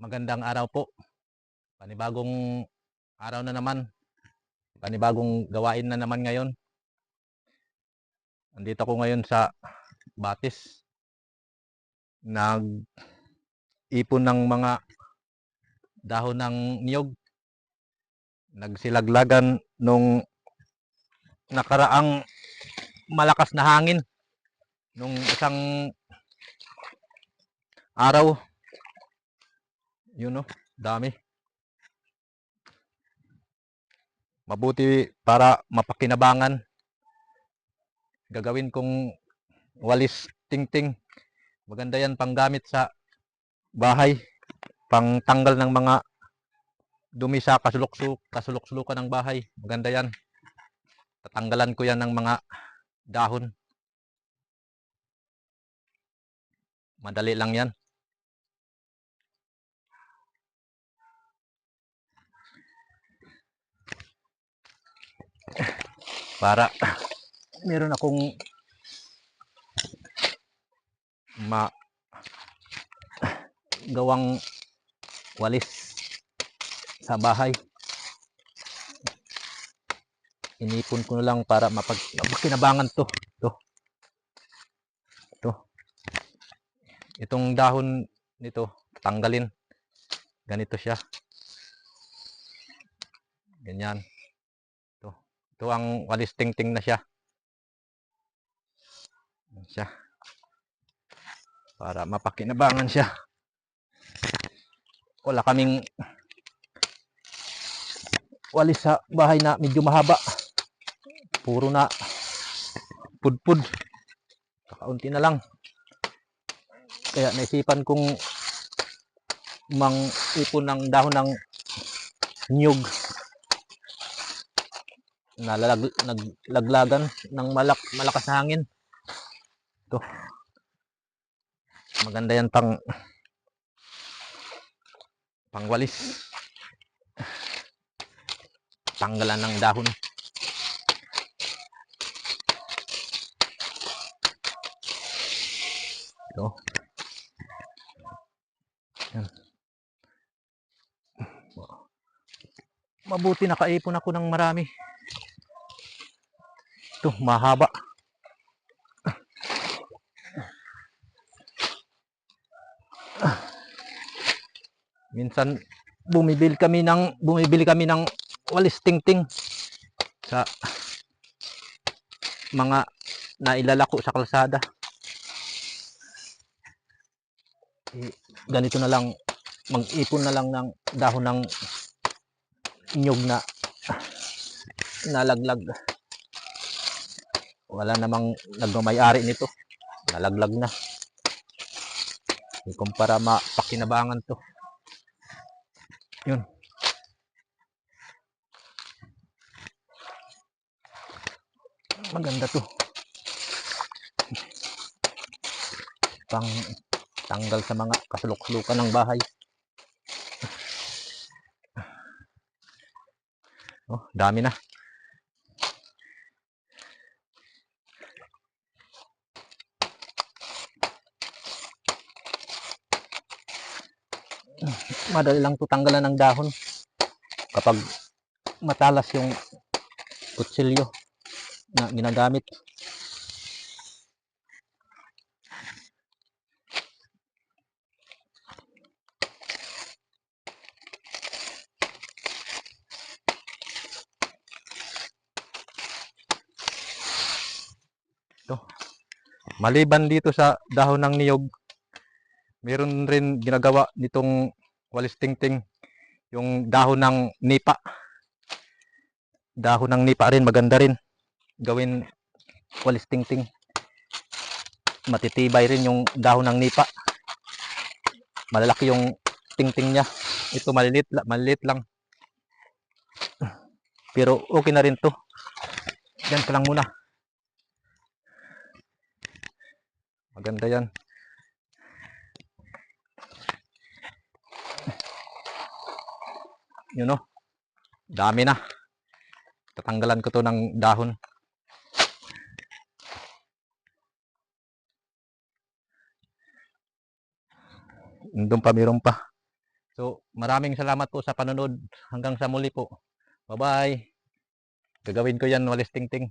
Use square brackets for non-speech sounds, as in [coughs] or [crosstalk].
Magandang araw po. Panibagong araw na naman. Panibagong gawain na naman ngayon. Andito ako ngayon sa Batis. Nag ipon ng mga dahon ng niyog. Nagsilaglagan nung nakaraang malakas na hangin nung isang araw yun no, dami. Mabuti para mapakinabangan. Gagawin kong walis tingting. Maganda yan panggamit sa bahay. Pangtanggal ng mga dumi sa kasulok kasulok-sulukan ng bahay. Maganda yan. Tatanggalan ko yan ng mga dahon. Madali lang yan. Para [coughs] meron akong ma [coughs] gawang walis sa bahay. Inipon ko lang para mapag mapakinabangan to. To. To. Itong dahon nito, tanggalin. Ganito siya. Ganyan. Ito ang walis tingting na siya. Siya. Para mapakinabangan siya. Wala kaming walis sa bahay na medyo mahaba. Puro na pudpud. Kakaunti na lang. Kaya naisipan kong mang ipon ng dahon ng nyug nalag naglaglagan ng malak malakas na hangin. Ito. Maganda yan pang pangwalis. Tanggalan ng dahon. Ito. Mabuti nakaipon ako ng marami. Ito, mahaba. Minsan bumibili kami ng bumibili kami ng walis tingting sa mga nailalako sa kalsada. Eh, ganito na lang mag-ipon na lang ng dahon ng nyog na nalaglag wala namang nagmamayari nito. Nalaglag na. Kumpara mapakinabangan to. Yun. Maganda to. Pang tanggal sa mga kasulok-sulukan ng bahay. Oh dami na madali lang to tanggalan ng dahon kapag matalas yung kutsilyo na ginagamit. Ito. Maliban dito sa dahon ng niyog, meron rin ginagawa nitong walis tingting yung dahon ng nipa. Dahon ng nipa rin maganda rin. Gawin walis tingting. Matitibay rin yung dahon ng nipa. Malalaki yung tingting niya. Ito malilit, malilit lang. [clears throat] Pero okay na rin to. Yan ka lang muna. Maganda yan yun know, dami na. Tatanggalan ko to ng dahon. Doon pa, meron pa. So, maraming salamat po sa panonood. Hanggang sa muli po. Bye-bye. Gagawin ko yan, walis ting ting.